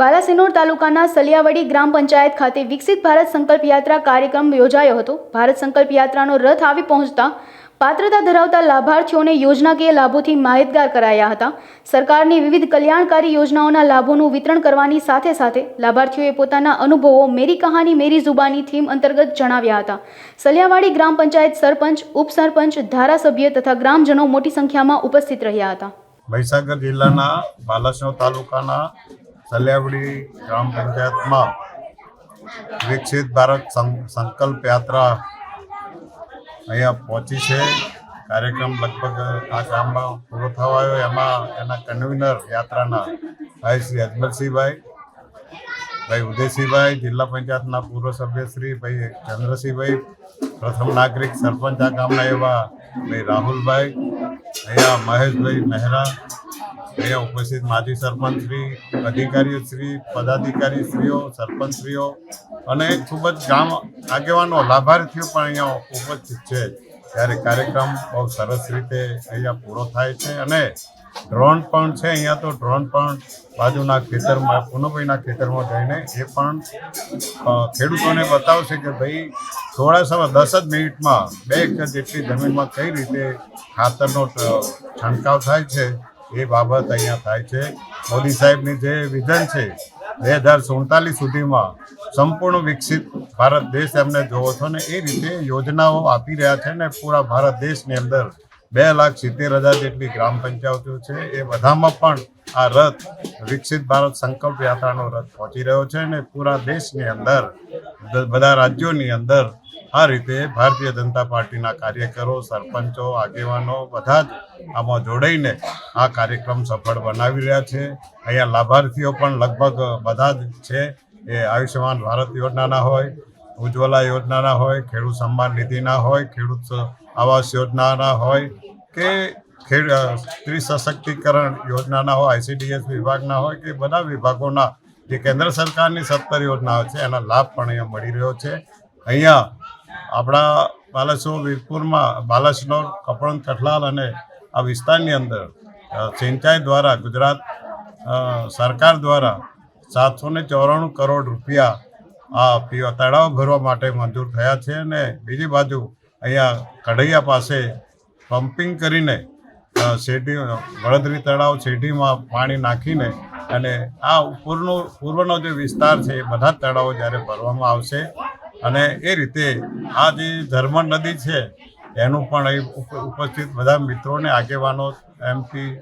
બાલાસિનોર તાલુકાના સલિયાવડી ગ્રામ પંચાયત ખાતે વિકસિત ભારત સંકલ્પ યાત્રા કાર્યક્રમ યોજાયો હતો. ભારત સંકલ્પ યાત્રાનો રથ આવી પહોંચતા પાત્રતા ધરાવતા લાભાર્થીઓને યોજનાકીય લાભોથી માહિતગાર કરાયા હતા. સરકારની વિવિધ કલ્યાણકારી યોજનાઓના લાભોનું વિતરણ કરવાની સાથે સાથે લાભાર્થીઓએ પોતાના અનુભવો મેરી કહાની, મેરી જુબાની થીમ અંતર્ગત જણાવ્યા હતા. સલિયાવાડી ગ્રામ પંચાયત સરપંચ, ઉપસરપંચ, ધારાસભ્ય તથા ગ્રામજનો મોટી સંખ્યામાં ઉપસ્થિત રહ્યા હતા. મહીસાગર જિલ્લાના બાલાસિંહ તાલુકાના સલિયાવડી ગ્રામ પંચાયતમાં વિકસિત ભારત સંકલ્પ યાત્રા અહીંયા પહોંચી છે. કાર્યક્રમ લગભગ, આ ગામમાં પૂરો થવા આવ્યો. એમાં એના કન્વીનર યાત્રાના ભાઈ શ્રી અજમલસિંહભાઈ, ભાઈ ઉદયસિંહભાઈ, જિલ્લા પંચાયતના પૂર્વ સભ્ય શ્રી ભાઈ ચંદ્રસિંહભાઈ, પ્રથમ નાગરિક સરપંચ આ ગામના એવા ભાઈ રાહુલભાઈ, અહીંયા મહેશભાઈ મહેરા અહીંયા ઉપસ્થિત માજી સરપંચ શ્રી અધિકારીઓ શ્રી પદાધિકારી શ્રીઓ સરપંચ શ્રીઓ અને ખૂબ જ ગામ આગેવાનો, લાભાર્થીઓ પણ અહીંયા ઉપસ્થિત છે. ત્યારે કાર્યક્રમ બહુ સરસ રીતે અહીંયા પૂરો થાય છે અને ડ્રોન પણ છે અહીંયા તો, ડ્રોન પણ બાજુના ખેતરમાં, પૂનમભાઈના ખેતરમાં જઈને એ પણ ખેડૂતોને બતાવશે કે ભાઈ, થોડા સમય, દસ જ મિનિટમાં બે એકર જેટલી જમીનમાં કઈ રીતે ખાતરનો છંટકાવ થાય છે. એ બાબત અહીંયા થાય છે. મોદી સાહેબની જે વિઝન છે, બે હજાર સુડતાલીસ સુધીમાં સંપૂર્ણ વિકસિત ભારત દેશ એમને જોવો છો ને એ રીતે યોજનાઓ આપી રહ્યા છે ને પૂરા ભારત દેશની અંદર બે લાખ સિત્તેર હજાર જેટલી ગ્રામ પંચાયતો છે. એ બધામાં પણ આ રથ, વિકસિત ભારત સંકલ્પ યાત્રાનો રથ પહોંચી રહ્યો છે અને પૂરા દેશની અંદર બધા રાજ્યોની અંદર આ રીતે ભારતીય જનતા પાર્ટીના કાર્યકરો, સરપંચો, આગેવાનો બધા જ આમાં જોડાઈને આ કાર્યક્રમ સફળ બનાવી રહ્યા છે. અહીંયા લાભાર્થીઓ પણ લગભગ બધા જ છે. એ આયુષ્યમાન ભારત યોજનાના હોય, ઉજ્જવલા યોજનાના હોય, ખેડૂત સન્માન નિધિના હોય, ખેડૂત આવાસ યોજનાના હોય કે ખેડ સ્ત્રી સશક્તિકરણ યોજનાના હોય આઈસીડીએસ વિભાગના હોય કે બધા વિભાગોના જે કેન્દ્ર સરકારની સત્તર યોજનાઓ છે, એના લાભ પણ અહીંયા મળી રહ્યો છે. અહીંયા આપણા બાલાસોર વીરપુરમાં બાલાસનોર કપડણ કઠલાલ અને આ વિસ્તારની અંદર સિંચાઈ દ્વારા, ગુજરાત સરકાર દ્વારા સાતસો ને ચોરાણું કરોડ રૂપિયા આ પીવા, તળાવ ભરવા માટે મંજૂર થયા છે અને બીજી બાજુ અહીંયા કઢૈયા પાસે પમ્પિંગ કરીને શેઢી વડોદરી તળાવ શેઢીમાં પાણી નાખીને અને આ ઉપરનો, પૂર્વનો જે વિસ્તાર છે એ બધા તળાવો જ્યારે ભરવામાં આવશે અને એ રીતે આ જે ધર્મ નદી છે, એનું પણ અહીં ઉપ- ઉપસ્થિત બધા મિત્રોને, આગેવાનો એમપી